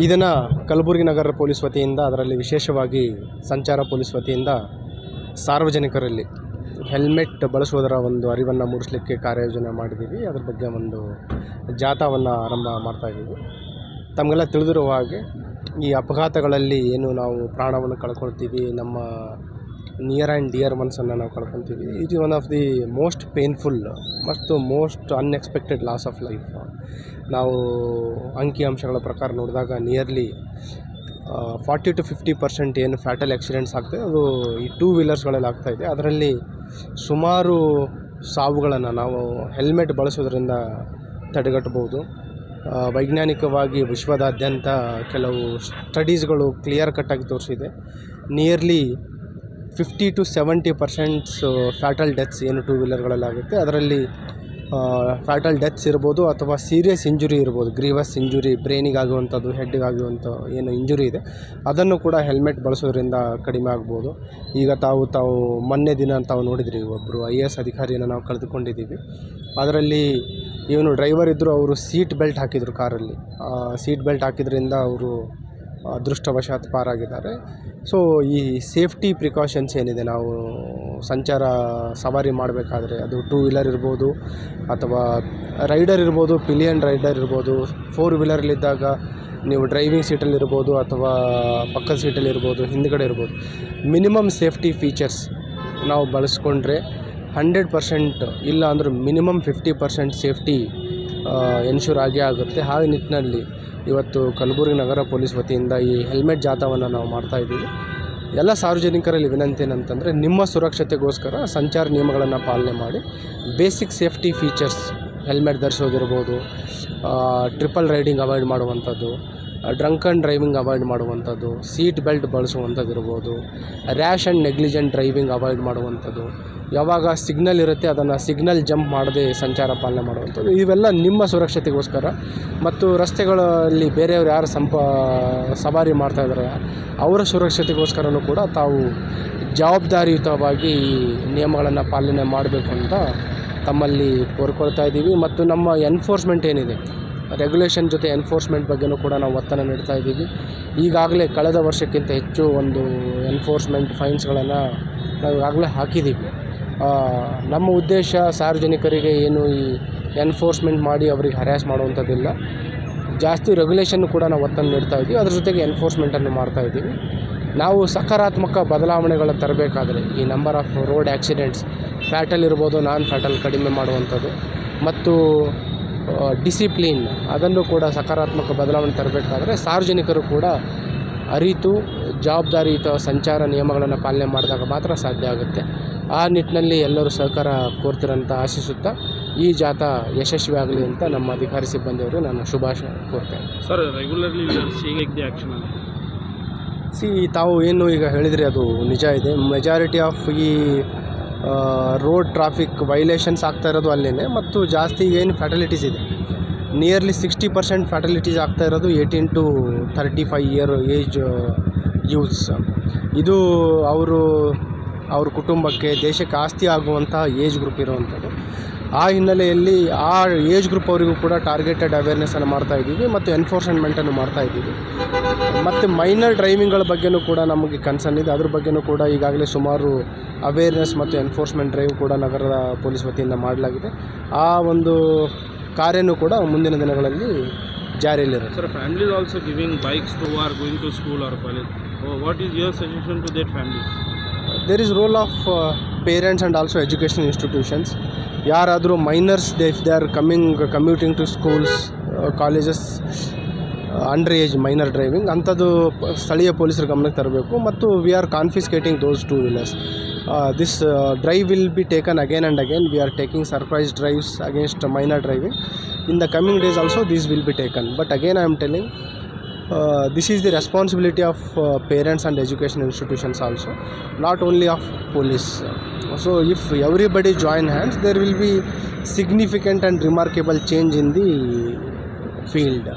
ಈ ದಿನ ಕಲಬುರಗಿ ನಗರ ಪೊಲೀಸ್ ವತಿಯಿಂದ ಅದರಲ್ಲಿ ವಿಶೇಷವಾಗಿ ಸಂಚಾರ ಪೊಲೀಸ್ ವತಿಯಿಂದ ಸಾರ್ವಜನಿಕರಲ್ಲಿ ಹೆಲ್ಮೆಟ್ ಬಳಸುವುದರ ಒಂದು ಅರಿವನ್ನು ಮೂಡಿಸಲಿಕ್ಕೆ ಕಾರ್ಯಯೋಜನೆ ಮಾಡಿದ್ದೀವಿ ಅದ್ರ ಬಗ್ಗೆ ಒಂದು ಜಾಥಾವನ್ನು ಆರಂಭ ಮಾಡ್ತಾಯಿದ್ದೀವಿ ತಮಗೆಲ್ಲ ತಿಳಿದಿರುವ ಹಾಗೆ ಈ ಅಪಘಾತಗಳಲ್ಲಿ ಏನು ನಾವು ಪ್ರಾಣವನ್ನು ಕಳ್ಕೊಳ್ತೀವಿ ನಮ್ಮ ನಿಯರ್ ಆ್ಯಂಡ್ ಡಿಯರ್ ಮನ್ಸನ್ನು ನಾವು ಕಳ್ಕೊತೀವಿ it is one of the most painful ಮತ್ತು most unexpected loss of life ನಾವು ಅಂಕಿಅಂಶಗಳ ಪ್ರಕಾರ ನೋಡಿದಾಗ nearly forty to fifty percent ಏನು ಫ್ಯಾಟಲ್ ಆ್ಯಕ್ಸಿಡೆಂಟ್ಸ್ ಆಗ್ತದೆ ಅದು ಈ ಟೂ ವೀಲರ್ಸ್ಗಳಲ್ಲಿ ಆಗ್ತಾಯಿದೆ ಅದರಲ್ಲಿ ಸುಮಾರು ಸಾವುಗಳನ್ನು ನಾವು ಹೆಲ್ಮೆಟ್ ಬಳಸೋದ್ರಿಂದ ತಡೆಗಟ್ಟಬಹುದು ವೈಜ್ಞಾನಿಕವಾಗಿ ವಿಶ್ವದಾದ್ಯಂತ ಕೆಲವು ಸ್ಟಡೀಸ್ಗಳು ಕ್ಲಿಯರ್ ಕಟ್ಟಾಗಿ ತೋರಿಸಿದೆ nearly fifty to seventy percents fatal deaths ಏನು ಟೂ ವೀಲರ್ಗಳಲ್ಲಾಗುತ್ತೆ ಅದರಲ್ಲಿ ಫ್ಯಾಟಲ್ ಡೆತ್ಸ್ ಇರ್ಬೋದು ಅಥವಾ ಸೀರಿಯಸ್ ಇಂಜುರಿ ಇರ್ಬೋದು ಗ್ರೀವಸ್ ಇಂಜುರಿ ಬ್ರೈನಿಗಾಗುವಂಥದ್ದು ಹೆಡ್ಗಾಗುವಂಥ ಏನು ಇಂಜುರಿ ಇದೆ ಅದನ್ನು ಕೂಡ ಹೆಲ್ಮೆಟ್ ಬಳಸೋದ್ರಿಂದ ಕಡಿಮೆ ಆಗ್ಬೋದು ಈಗ ತಾವು ತಾವು ಮೊನ್ನೆ ದಿನ ತಾವು ನೋಡಿದ್ರಿ ಒಬ್ಬರು ಐ ಎ ಎಸ್ ಅಧಿಕಾರಿಯನ್ನು ನಾವು ಕಳೆದುಕೊಂಡಿದ್ದೀವಿ ಅದರಲ್ಲಿ ಇವನು ಡ್ರೈವರ್ ಇದ್ದರೂ ಅವರು ಸೀಟ್ ಬೆಲ್ಟ್ ಹಾಕಿದರು ಕಾರಲ್ಲಿ ಸೀಟ್ ಬೆಲ್ಟ್ ಹಾಕಿದ್ರಿಂದ ಅವರು ಅದೃಷ್ಟವಶಾತ್ ಪಾರಾಗಿದ್ದಾರೆ ಸೊ ಈ ಸೇಫ್ಟಿ ಪ್ರಿಕಾಷನ್ಸ್ ಏನಿದೆ ನಾವು ಸಂಚಾರ ಸವಾರಿ ಮಾಡಬೇಕಾದ್ರೆ ಅದು ಟೂ ವೀಲರ್ ಇರ್ಬೋದು ಅಥವಾ ರೈಡರ್ ಇರ್ಬೋದು ಪಿಲಿಯನ್ ರೈಡರ್ ಇರ್ಬೋದು ಫೋರ್ ವೀಲರಲ್ಲಿದ್ದಾಗ ನೀವು ಡ್ರೈವಿಂಗ್ ಸೀಟಲ್ಲಿರ್ಬೋದು ಅಥವಾ ಪಕ್ಕದ ಸೀಟಲ್ಲಿರ್ಬೋದು ಹಿಂದ್ಗಡೆ ಇರ್ಬೋದು ಮಿನಿಮಮ್ ಸೇಫ್ಟಿ ಫೀಚರ್ಸ್ ನಾವು ಬಳಸ್ಕೊಂಡ್ರೆ ಹಂಡ್ರೆಡ್ ಪರ್ಸೆಂಟ್ ಇಲ್ಲ minimum fifty percent safety ensure ಆಗೇ ಆಗುತ್ತೆ ಆ ನಿಟ್ಟಿನಲ್ಲಿ ಇವತ್ತು ಕಲಬುರಗಿ ನಗರ ಪೊಲೀಸ್ ವತಿಯಿಂದ ಈ ಹೆಲ್ಮೆಟ್ ಜಾಥಾವನ್ನು ನಾವು ಮಾಡ್ತಾ ಇದ್ದೀವಿ ಎಲ್ಲ ಸಾರ್ವಜನಿಕರಲ್ಲಿ ವಿನಂತಿ ಏನಂತಂದರೆ ನಿಮ್ಮ ಸುರಕ್ಷತೆಗೋಸ್ಕರ ಸಂಚಾರ ನಿಯಮಗಳನ್ನು ಪಾಲನೆ ಮಾಡಿ ಬೇಸಿಕ್ ಸೇಫ್ಟಿ ಫೀಚರ್ಸ್ ಹೆಲ್ಮೆಟ್ ಧರಿಸೋದಿರ್ಬೋದು ಟ್ರಿಪಲ್ ರೈಡಿಂಗ್ ಅವಾಯ್ಡ್ ಮಾಡುವಂಥದ್ದು ಡ್ರಂಕ್ ಆ್ಯಂಡ್ ಡ್ರೈವಿಂಗ್ ಅವಾಯ್ಡ್ ಮಾಡುವಂಥದ್ದು ಸೀಟ್ ಬೆಲ್ಟ್ ಬಳಸುವಂಥದ್ದು ಇರ್ಬೋದು rash and negligent driving avoid ಮಾಡುವಂಥದ್ದು ಯಾವಾಗ ಸಿಗ್ನಲ್ ಇರುತ್ತೆ ಅದನ್ನು ಸಿಗ್ನಲ್ ಜಂಪ್ ಮಾಡದೆ ಸಂಚಾರ ಪಾಲನೆ ಮಾಡುವಂಥದ್ದು ಇವೆಲ್ಲ ನಿಮ್ಮ ಸುರಕ್ಷತೆಗೋಸ್ಕರ ಮತ್ತು ರಸ್ತೆಗಳಲ್ಲಿ ಬೇರೆಯವರು ಯಾರು ಸಂಪ ಸವಾರಿ ಮಾಡ್ತಾಯಿದ್ದಾರೆ ಅವರ ಸುರಕ್ಷತೆಗೋಸ್ಕರನೂ ಕೂಡ ತಾವು ಜವಾಬ್ದಾರಿಯುತವಾಗಿ ಈ ನಿಯಮಗಳನ್ನು ಪಾಲನೆ ಮಾಡಬೇಕು ಅಂತ ತಮ್ಮಲ್ಲಿ ಕೋರ್ಕೊಳ್ತಾ ಇದ್ದೀವಿ ಮತ್ತು ನಮ್ಮ ಎನ್ಫೋರ್ಸ್ಮೆಂಟ್ ಏನಿದೆ ರೆಗ್ಯುಲೇಷನ್ ಜೊತೆ ಎನ್ಫೋರ್ಸ್ಮೆಂಟ್ ಬಗ್ಗೆಯೂ ಕೂಡ ನಾವು ಒತ್ತಡ ನೀಡ್ತಾ ಇದ್ದೀವಿ ಈಗಾಗಲೇ ಕಳೆದ ವರ್ಷಕ್ಕಿಂತ ಹೆಚ್ಚು ಒಂದು ಎನ್ಫೋರ್ಸ್ಮೆಂಟ್ ಫೈನ್ಸ್ಗಳನ್ನು ನಾವು ಈಗಾಗಲೇ ಹಾಕಿದ್ದೀವಿ ನಮ್ಮ ಉದ್ದೇಶ ಸಾರ್ವಜನಿಕರಿಗೆ ಏನು ಈ ಎನ್ಫೋರ್ಸ್ಮೆಂಟ್ ಮಾಡಿ ಅವರಿಗೆ ಹರ್ಯಾಸ್ ಮಾಡುವಂಥದ್ದಿಲ್ಲ ಜಾಸ್ತಿ ರೆಗ್ಯುಲೇಷನ್ ಕೂಡ ನಾವು ಒತ್ತನ್ನು ನೀಡ್ತಾ ಇದ್ದೀವಿ ಅದ್ರ ಜೊತೆಗೆ ಎನ್ಫೋರ್ಸ್ಮೆಂಟನ್ನು ಮಾಡ್ತಾ ಇದ್ದೀವಿ ನಾವು ಸಕಾರಾತ್ಮಕ ಬದಲಾವಣೆಗಳನ್ನು ತರಬೇಕಾದ್ರೆ ಈ number of road accidents fatal ಇರ್ಬೋದು ನಾನ್ ಫ್ಯಾಟಲ್ ಕಡಿಮೆ ಮಾಡುವಂಥದ್ದು ಮತ್ತು ಡಿಸಿಪ್ಲಿನ್ ಅದನ್ನು ಕೂಡ ಸಕಾರಾತ್ಮಕ ಬದಲಾವಣೆ ತರಬೇಕಾದ್ರೆ ಸಾರ್ವಜನಿಕರು ಕೂಡ ಅರಿತು ಜವಾಬ್ದಾರಿಯುತ ಸಂಚಾರ ನಿಯಮಗಳನ್ನು ಪಾಲನೆ ಮಾಡಿದಾಗ ಮಾತ್ರ ಸಾಧ್ಯ ಆಗುತ್ತೆ ಆ ನಿಟ್ಟಿನಲ್ಲಿ ಎಲ್ಲರೂ ಸಹಕಾರ ಕೋರ್ತಿರಂತ ಆಶಿಸುತ್ತಾ ಈ ಜಾಥಾ ಯಶಸ್ವಿಯಾಗಲಿ ಅಂತ ನಮ್ಮ ಅಧಿಕಾರಿ ಸಿಬ್ಬಂದಿಯವರು ನಾನು ಶುಭಾಶಯ ಕೋರ್ತೇನೆ ಸರ್ ರೆಗ್ಯುಲರ್ಲಿ ಸಿ ತಾವು ಏನು ಈಗ ಹೇಳಿದ್ರಿ ಅದು ನಿಜ ಇದೆ ಮೆಜಾರಿಟಿ ಆಫ್ ಈ ರೋಡ್ ಟ್ರಾಫಿಕ್ ವೈಲೇಷನ್ಸ್ ಆಗ್ತಾ ಇರೋದು ಅಲ್ಲೇ ಮತ್ತು ಜಾಸ್ತಿ ಏನು ಫ್ಯಾಟಲಿಟೀಸ್ ಇದೆ ನಿಯರ್ಲಿ ಸಿಕ್ಸ್ಟಿ ಪರ್ಸೆಂಟ್ ಫ್ಯಾಟಲಿಟೀಸ್ ಆಗ್ತಾ ಇರೋದು eighteen to thirty five year age youths ಇದು ಅವರು ಅವ್ರ ಕುಟುಂಬಕ್ಕೆ ದೇಶಕ್ಕೆ ಆಸ್ತಿ ಆಗುವಂತಹ ಏಜ್ ಗ್ರೂಪ್ ಇರುವಂಥದ್ದು ಆ ಹಿನ್ನೆಲೆಯಲ್ಲಿ ಆ ಏಜ್ ಗ್ರೂಪ್ ಅವರಿಗೂ ಕೂಡ ಟಾರ್ಗೆಟೆಡ್ ಅವೇರ್ನೆಸ್ಸನ್ನು ಮಾಡ್ತಾ ಇದ್ದೀವಿ ಮತ್ತು ಎನ್ಫೋರ್ಸ್ಮೆಂಟನ್ನು ಮಾಡ್ತಾ ಇದ್ದೀವಿ ಮತ್ತು ಮೈನರ್ ಡ್ರೈವಿಂಗ್ಗಳ ಬಗ್ಗೆಯೂ ಕೂಡ ನಮಗೆ ಕನ್ಸರ್ನ್ ಇದೆ ಅದ್ರ ಬಗ್ಗೆಯೂ ಕೂಡ ಈಗಾಗಲೇ ಸುಮಾರು ಅವೇರ್ನೆಸ್ ಮತ್ತು ಎನ್ಫೋರ್ಸ್ಮೆಂಟ್ ಡ್ರೈವ್ ಕೂಡ ನಗರದ ಪೊಲೀಸ್ ವತಿಯಿಂದ ಮಾಡಲಾಗಿದೆ ಆ ಒಂದು ಕಾರ್ಯನೂ ಕೂಡ ಮುಂದಿನ ದಿನಗಳಲ್ಲಿ ಜಾರಿಯಲ್ಲಿರುತ್ತೆ sir family also giving bikes to are going to school or college what is your suggestion to their families? There is role of uh, parents and also education institutions. ಯಾರಾದರೂ minors they if they are coming commuting to schools colleges under age minor driving ಅಂಥದ್ದು ಸ್ಥಳೀಯ ಪೊಲೀಸರ ಗಮನಕ್ಕೆ ತರಬೇಕು ಮತ್ತು we are confiscating those two wheelers this drive will be taken again and again we are taking surprise drives against minor driving in the coming days also these will be taken but again I am telling Uh, this is the responsibility of uh, parents and education institutions also, not only of police. So if everybody join hands, there will be significant and remarkable change in the field.